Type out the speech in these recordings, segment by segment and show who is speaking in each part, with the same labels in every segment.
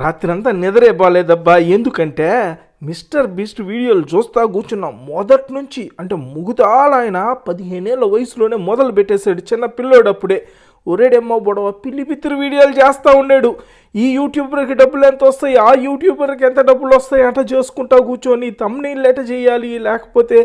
Speaker 1: రాత్రంతా నిద్రే బాలేదబ్బా. ఎందుకంటే మిస్టర్ బీస్ట్ వీడియోలు చూస్తా కూర్చున్నాం మొదటి నుంచి అంటే ముగుతాల ఆయన పదిహేనేళ్ళ వయసులోనే మొదలు పెట్టేశాడు చిన్న పిల్లోడప్పుడే. అప్పుడే బొడవ పిల్లి పిత్తురు వీడియోలు చేస్తూ ఉన్నాడు ఈ యూట్యూబర్కి డబ్బులు ఎంత వస్తాయి? ఆ యూట్యూబర్కి ఎంత డబ్బులు వస్తాయి? అంట చేసుకుంటా కూర్చొని తమ్నీళ్ళు ఎట చేయాలి? లేకపోతే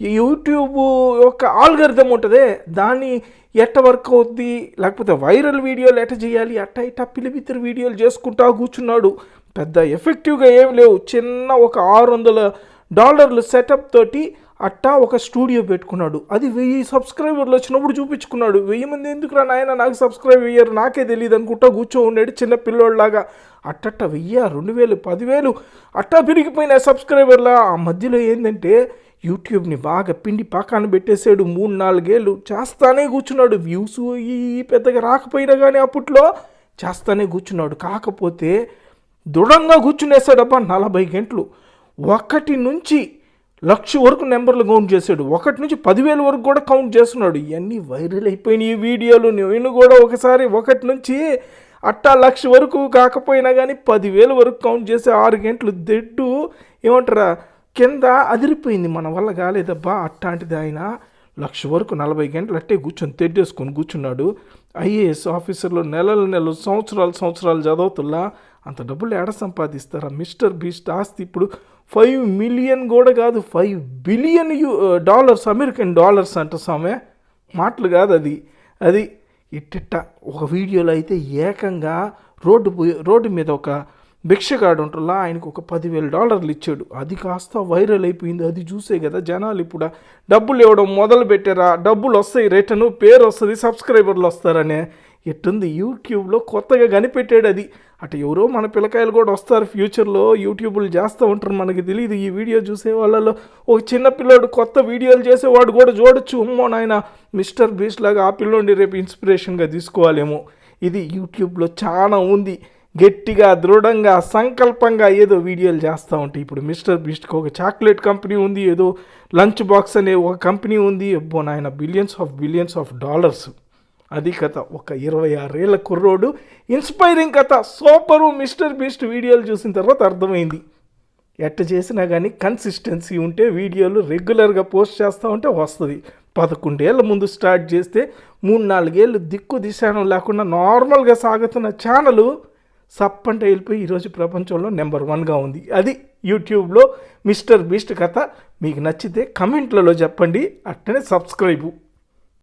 Speaker 1: యూట్యూబ్ యొక్క ఆల్గరిథం ఉంటుంది. దాన్ని ఎట్ట వర్క్ అవుద్ది? లేకపోతే వైరల్ వీడియోలు ఎట్ట చేయాలి? అట్ట ఇట్ట పిలిపితిరి వీడియోలు చేసుకుంటా కూర్చున్నాడు. పెద్ద ఎఫెక్టివ్గా ఏం లేవు. చిన్న ఒక ఆరు వందల డాలర్లు సెటప్ తోటి అట్టా ఒక స్టూడియో పెట్టుకున్నాడు. అది వెయ్యి సబ్స్క్రైబర్లు వచ్చినప్పుడు చూపించుకున్నాడు. వెయ్యి మంది ఎందుకురా నాయన నాకు సబ్స్క్రైబ్ అయ్యారు? నాకే తెలియదు అనుకుంటా కూర్చో ఉన్నాడు చిన్న పిల్లోళ్ళలాగా. అట్టట్ట వెయ్యి రెండు వేలు పదివేలు అట్టా పెరిగిపోయిన సబ్స్క్రైబర్లా ఆ మధ్యలో ఏంటంటే యూట్యూబ్ని బాగా పిండి పాకాన్ని పెట్టేశాడు మూడు నాలుగేళ్ళు. చేస్తానే కూర్చున్నాడు. వ్యూస్ ఈ పెద్దగా రాకపోయినా కానీ అప్పట్లో చేస్తానే కూర్చున్నాడు. కాకపోతే దృఢంగా కూర్చునేసాడబ్బా నలభై గంటలు. ఒకటి నుంచి లక్ష వరకు నెంబర్లు కౌంట్ చేశాడు. ఒకటి నుంచి పదివేల వరకు కూడా కౌంట్ చేస్తున్నాడు. ఇవన్నీ వైరల్ అయిపోయినాయి వీడియోలు. నేను కూడా ఒకసారి ఒకటి నుంచి అట్టా లక్ష వరకు కాకపోయినా కానీ పదివేల వరకు కౌంట్ చేసే ఆరు గంటలు. దెడ్డు ఏమంటారా? కింద అదిరిపోయింది మన వల్ల కాలేదబ్బా. అట్లాంటిది ఆయన లక్ష వరకు నలభై గంటలు అట్టే కూర్చొని తెడ్డేసుకొని కూర్చున్నాడు. ఐఏఎస్ ఆఫీసర్లు నెలలు నెలలు సంవత్సరాలు సంవత్సరాలు చదువుతుల్లా. అంత డబ్బులు ఎడ సంపాదిస్తారా? మిస్టర్ బీస్ట్ ఆస్తి ఇప్పుడు ఫైవ్ మిలియన్ కూడా కాదు five billion U dollars American dollars అంట సామె మాటలు కాదు అది. అది ఇట్టిట్ట ఒక వీడియోలో అయితే ఏకంగా రోడ్డు పోయి- రోడ్డు మీద ఒక భిక్షగాడు ఉంటుందా ఆయనకు ఒక పదివేల డాలర్లు ఇచ్చాడు. అది కాస్త వైరల్ అయిపోయింది అది చూసే కదా జనాలు ఇప్పుడు. డబ్బులు ఇవ్వడం మొదలు పెట్టారా? డబ్బులు వస్తాయి రిటర్ను పేరు వస్తుంది సబ్స్క్రైబర్లు వస్తారనే. ఎట్టుంది? యూట్యూబ్లో కొత్తగా కనిపెట్టాడు అది. అటు ఎవరో మన పిల్లకాయలు కూడా వస్తారు ఫ్యూచర్లో యూట్యూబ్లు చేస్తూ ఉంటారు మనకి తెలియదు ఈ వీడియో చూసే వాళ్ళలో ఒక చిన్న పిల్లోడు కొత్త వీడియోలు చేసేవాడు కూడా చూడొచ్చు. ఉమ్మో నాయన మిస్టర్ బీస్ట్ లాగా ఆ పిల్లోని రేపు ఇన్స్పిరేషన్గా తీసుకోవాలేమో. ఇది యూట్యూబ్లో చాలా ఉంది. గట్టిగా దృఢంగా సంకల్పంగా ఏదో వీడియోలు చేస్తూ ఉంటాయి ఇప్పుడు మిస్టర్ బీస్ట్కి ఒక చాక్లెట్ కంపెనీ ఉంది ఏదో లంచ్ బాక్స్ అనే ఒక కంపెనీ ఉంది. అబ్బో నాయన billions of billions of dollars. అది కథ ఒక ఇరవై ఆరేళ్ళ కుర్రోడు ఇన్స్పైరింగ్ కథ సూపరు మిస్టర్ బీస్ట్ వీడియోలు చూసిన తర్వాత అర్థమైంది. ఎట్ట చేసినా కానీ కన్సిస్టెన్సీ ఉంటే వీడియోలు రెగ్యులర్గా పోస్ట్ చేస్తూ ఉంటే వస్తుంది. పదకొండేళ్ళ ముందు స్టార్ట్ చేస్తే మూడు నాలుగేళ్ళు దిక్కు దిశానం లేకుండా నార్మల్గా సాగుతున్న ఛానల్ సప్పంటే వెళ్ళిపోయి ఈరోజు ప్రపంచంలో నెంబర్ వన్గా ఉంది. అది యూట్యూబ్లో మిస్టర్ బీస్ట్ కథ. మీకు నచ్చితే కమెంట్లలో చెప్పండి. అట్లనే సబ్స్క్రైబు.